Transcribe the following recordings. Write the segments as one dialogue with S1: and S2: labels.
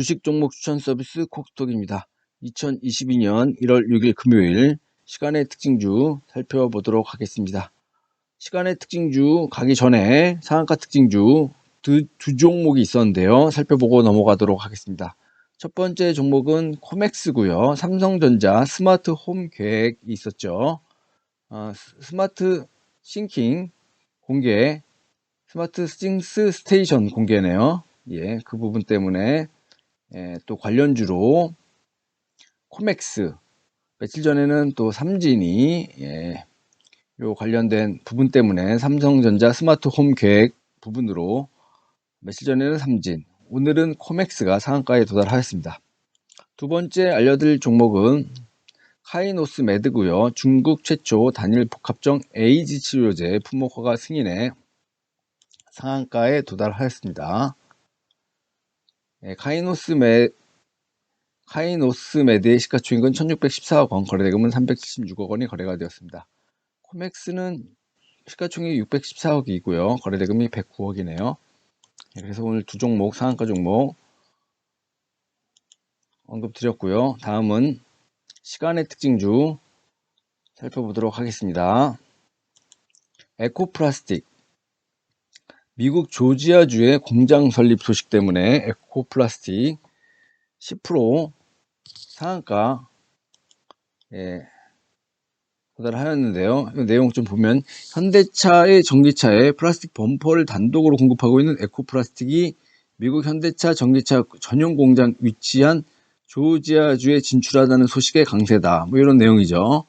S1: 주식 종목 추천 서비스 콕스톡입니다. 2022년 1월 6일 금요일 시간의 특징주 살펴보도록 하겠습니다. 시간의 특징주 가기 전에 상한가 특징주 두, 두 종목이 있었는데요. 살펴보고 넘어가도록 하겠습니다. 첫 번째 종목은 코맥스고요. 삼성전자 스마트 홈 계획이 있었죠. 어, 스마트 싱킹 공개, 스마트 싱스 스테이션 공개네요. 예, 그 부분 때문에 예, 또 관련주로 코맥스 며칠 전에는 또 삼진이 예, 요 관련된 부분 때문에 삼성전자 스마트홈 계획 부분으로 며칠 전에는 삼진 오늘은 코맥스가 상한가에 도달하였습니다. 두 번째 알려드릴 종목은 카이노스 매드고요. 중국 최초 단일 복합정 에이즈 치료제 품목 허가 승인에 상한가에 도달하였습니다. 예, 카이노스 매 카이노스 매드의 시가총액은 1614억 원, 거래대금은 376억 원이 거래가 되었습니다. 코맥스는 시가총액이 614억이고요. 거래대금이 109억이네요. 예, 그래서 오늘 두 종목, 상한가 종목 언급드렸고요. 다음은 시간의 특징주 살펴보도록 하겠습니다. 에코플라스틱 미국 조지아주의 공장 설립 소식 때문에 에코플라스틱 10% 상한가 예, 도달하였는데요. 이 내용 좀 보면 현대차의 전기차에 플라스틱 범퍼를 단독으로 공급하고 있는 에코플라스틱이 미국 현대차 전기차 전용 공장 위치한 조지아주에 진출하다는 소식의 강세다. 뭐 이런 내용이죠.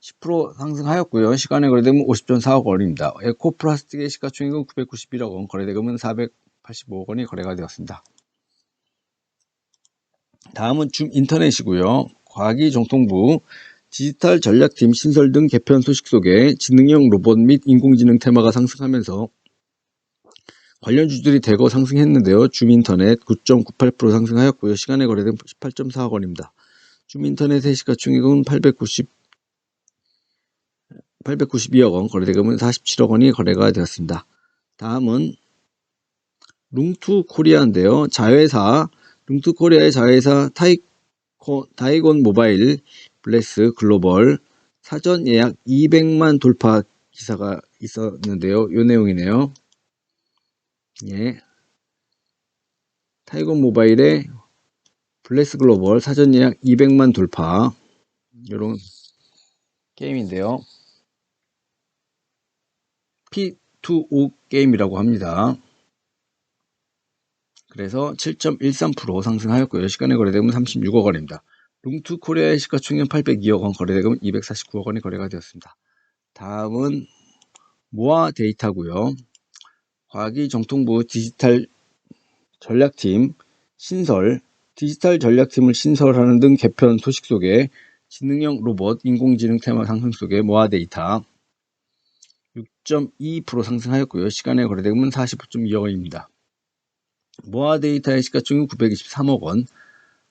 S1: 10% 상승하였고요. 시간의 거래대금은 50.4억 원입니다. 에코플라스틱의 시가총액은 991억 원, 거래대금은 485억 원이 거래가 되었습니다. 다음은 줌 인터넷이고요. 과기정통부 디지털 전략팀 신설 등 개편 소식 속에 지능형 로봇 및 인공지능 테마가 상승하면서 관련 주들이 대거 상승했는데요. 줌 인터넷 9.98% 상승하였고요. 시간의 거래대금 18.4억 원입니다. 줌 인터넷의 시가총액은 890 892억 원, 거래대금은 47억 원이 거래가 되었습니다. 다음은 룽투 코리아인데요. 자회사, 룽투 코리아의 자회사 타이코, 타이곤 모바일 블레스 글로벌 사전 예약 200만 돌파 기사가 있었는데요. 요 내용이네요. 예. 타이곤 모바일의 블레스 글로벌 사전 예약 200만 돌파. 이런 게임인데요. P2O 게임이라고 합니다. 그래서 7.13% 상승하였고요. 시간의 거래대금은 36억 원입니다. 룽투 코리아의 시가총액 802억 원, 거래대금은 249억 원이 거래가 되었습니다. 다음은 모아 데이터고요. 과기정통부 디지털 전략팀 신설, 디지털 전략팀을 신설하는 등 개편 소식 속에 지능형 로봇, 인공지능 테마 상승 속에 모아 데이터 6.2% 상승하였고요. 시간의 거래대금은 45.2억 원입니다. 모아 데이터의 시가총액 923억 원,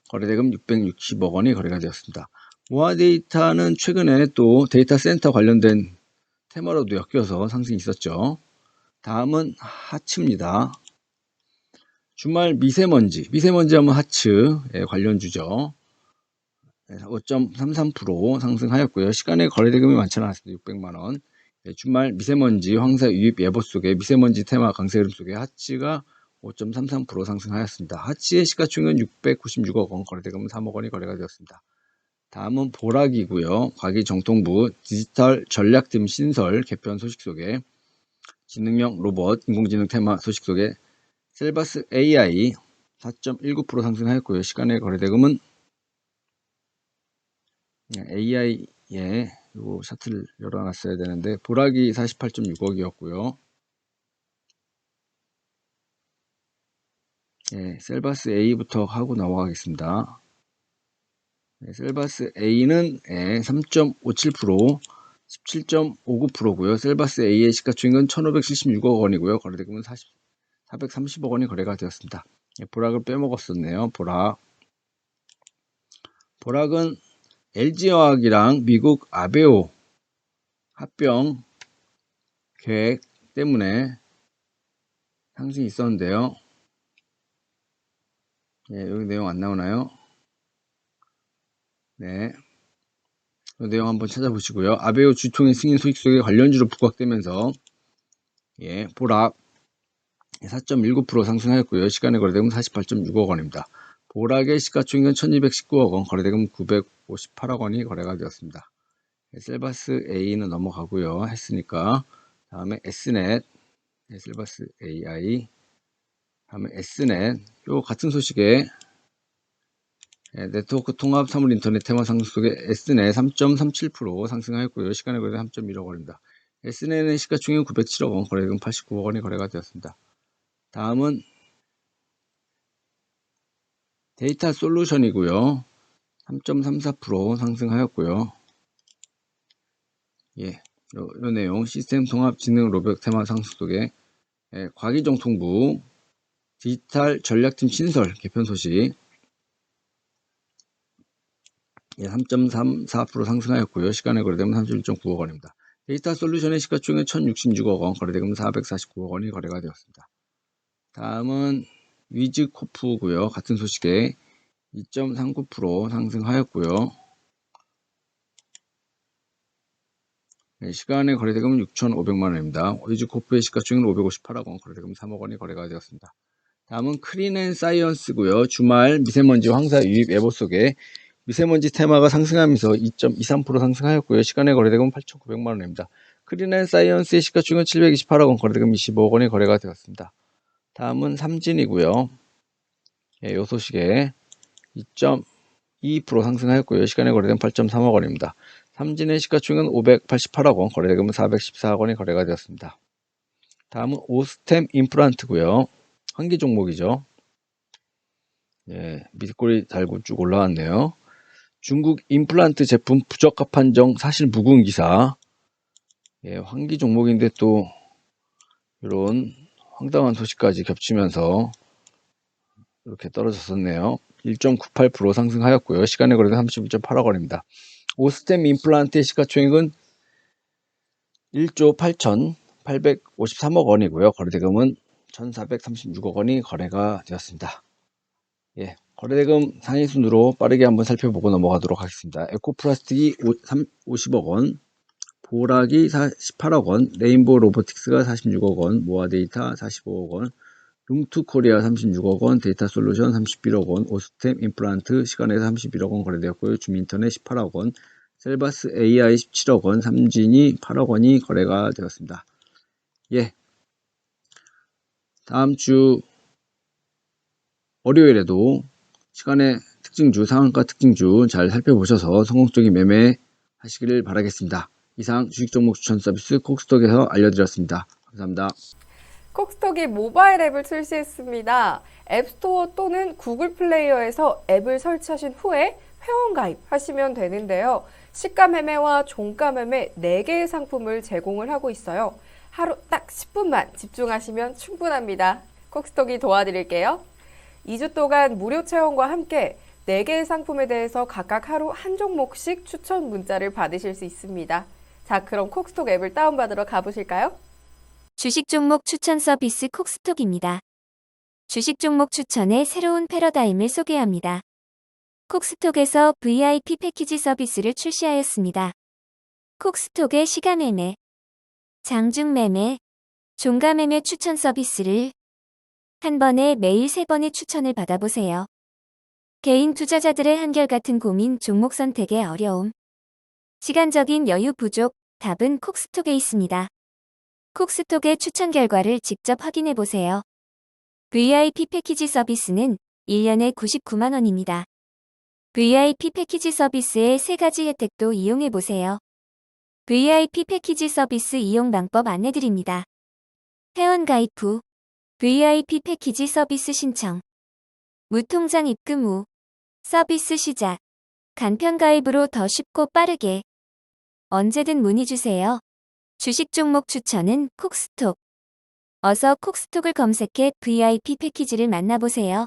S1: 거래대금 660억 원이 거래가 되었습니다. 모아 데이터는 최근에 또 데이터 센터 관련된 테마로도 엮여서 상승이 있었죠. 다음은 하츠입니다. 주말 미세먼지, 미세먼지 하면 하츠 예, 관련주죠. 5.33% 상승하였고요. 시간의 거래대금이 많지 않았습니다. 600만원. 예, 주말 미세먼지 황사 유입 예보 속에 미세먼지 테마 강세 흐름 속에 하치가 5.33% 상승하였습니다. 하치의 시가총액은 696억 원, 거래대금은 3억 원이 거래가 되었습니다. 다음은 보락이고요. 과기정통부 디지털 전략팀 신설 개편 소식 속에 지능형 로봇 인공지능 테마 소식 속에 셀바스 AI 4.19% 상승하였고요. 시간의 거래대금은 AI의 요 샤트를 열어놨어야 되는데 보라기 48.6억이었고요. 예, 셀바스 A부터 하고 넘어가겠습니다. 네, 셀바스 A는 예, 3.57%, 17.59%고요. 셀바스 A의 시가총액은 1,576억 원이고요. 거래대금은 40, 430억 원이 거래가 되었습니다. 예, 보락을 빼먹었었네요. 보락. 보락은 LG화학이랑 미국 아베오 합병 계획 때문에 상승이 있었는데요. 예, 여기 내용 안 나오나요? 네. 이 내용 한번 찾아보시고요. 아베오 주총의 승인 소식 속에 관련주로 부각되면서 예, 보락 4.19% 상승하였고요. 시간의 거래대금 48.6억 원입니다. 보락의 시가총액은 1219억 원, 거래대금 958억 원이 거래가 되었습니다. 셀바스 A는 넘어가고요. 했으니까 다음에 S넷, 네, 셀바스 AI, 다음에 S넷, 요 같은 소식에 예, 네트워크 통합 사물 인터넷 테마 상승 속에 S넷 3.37% 상승하였고요. 시간의 거래 3.1억 원입니다. S넷의 시가총액 907억 원, 거래금 89억 원이 거래가 되었습니다. 다음은 데이터 솔루션이고요. 3.34% 상승하였고요. 예, 요, 요 내용 시스템 통합 지능 로봇 테마 상승 속에 예, 과기정통부 디지털 전략팀 신설 개편 소식 예, 3.34% 상승하였고요. 시간의 거래대금 31.9억 원입니다. 데이터 솔루션의 시가총액 1066억 원, 거래대금 449억 원이 거래가 되었습니다. 다음은 위즈코프고요. 같은 소식에 2.39% 상승하였고요. 네, 시간의 거래대금은 6,500만 원입니다. 위즈코프의 시가총액은 558억 원, 거래대금 3억 원이 거래가 되었습니다. 다음은 크린앤사이언스고요. 주말 미세먼지 황사 유입 예보 속에 미세먼지 테마가 상승하면서 2.23% 상승하였고요. 시간의 거래대금은 8,900만 원입니다. 크린앤사이언스의 시가총액은 728억 원, 거래대금 25억 원이 거래가 되었습니다. 다음은 삼진이고요. 예, 요 소식에 2.2% 상승하였고요. 시간의 거래대금 8.3억 원입니다. 삼진의 시가총액은 588억 원, 거래대금은 414억 원이 거래가 되었습니다. 다음은 오스템 임플란트고요. 한기 종목이죠. 예, 밑꼬리 달고 쭉 올라왔네요. 중국 임플란트 제품 부적합 판정 사실 무근 기사. 예, 환기 종목인데 또 이런 황당한 소식까지 겹치면서 이렇게 떨어졌었네요. 1.98% 상승하였고요. 시간의 거래는 31.8억 원입니다. 오스템 임플란트의 시가총액은 1조 8,853억 원이고요. 거래대금은 1,436억 원이 거래가 되었습니다. 예, 거래대금 상위 순으로 빠르게 한번 살펴보고 넘어가도록 하겠습니다. 에코플라스틱이 50억 원, 보락이 18억 원, 레인보우 로보틱스가 46억 원, 모아데이터 45억 원, 룸투코리아 36억 원, 데이터 솔루션 31억 원, 오스템 임플란트 시간에서 31억 원 거래되었고요. 주민터넷 18억 원, 셀바스 AI 17억 원, 삼진이 8억 원이 거래가 되었습니다. 예. 다음 주 월요일에도 시간의 특징주, 상한가 특징주 잘 살펴보셔서 성공적인 매매 하시기를 바라겠습니다. 이상 주식 종목 추천 서비스 콕스톡에서 알려드렸습니다. 감사합니다.
S2: 콕스톡이 모바일 앱을 출시했습니다. 앱스토어 또는 구글 플레이어에서 앱을 설치하신 후에 회원 가입하시면 되는데요. 시가 매매와 종가 매매 4개의 상품을 제공을 하고 있어요. 하루 딱 10분만 집중하시면 충분합니다. 콕스톡이 도와드릴게요. 2주 동안 무료 체험과 함께 4개의 상품에 대해서 각각 하루 한 종목씩 추천 문자를 받으실 수 있습니다. 자, 그럼 콕스톡 앱을 다운받으러 가보실까요?
S3: 주식 종목 추천 서비스 콕스톡입니다. 주식 종목 추천의 새로운 패러다임을 소개합니다. 콕스톡에서 VIP 패키지 서비스를 출시하였습니다. 콕스톡의 시가매매, 장중매매, 종가매매 추천 서비스를 한 번에 매일 세 번의 추천을 받아보세요. 개인 투자자들의 한결같은 고민 종목 선택의 어려움. 시간적인 여유 부족, 답은 콕스톡에 있습니다. 콕스톡의 추천 결과를 직접 확인해 보세요. VIP 패키지 서비스는 1년에 99만원입니다. VIP 패키지 서비스의 세 가지 혜택도 이용해 보세요. VIP 패키지 서비스 이용 방법 안내드립니다. 회원 가입 후 VIP 패키지 서비스 신청 무통장 입금 후 서비스 시작 간편 가입으로 더 쉽고 빠르게 언제든 문의 주세요. 주식 종목 추천은 콕스톡. 어서 콕스톡을 검색해 VIP 패키지를 만나보세요.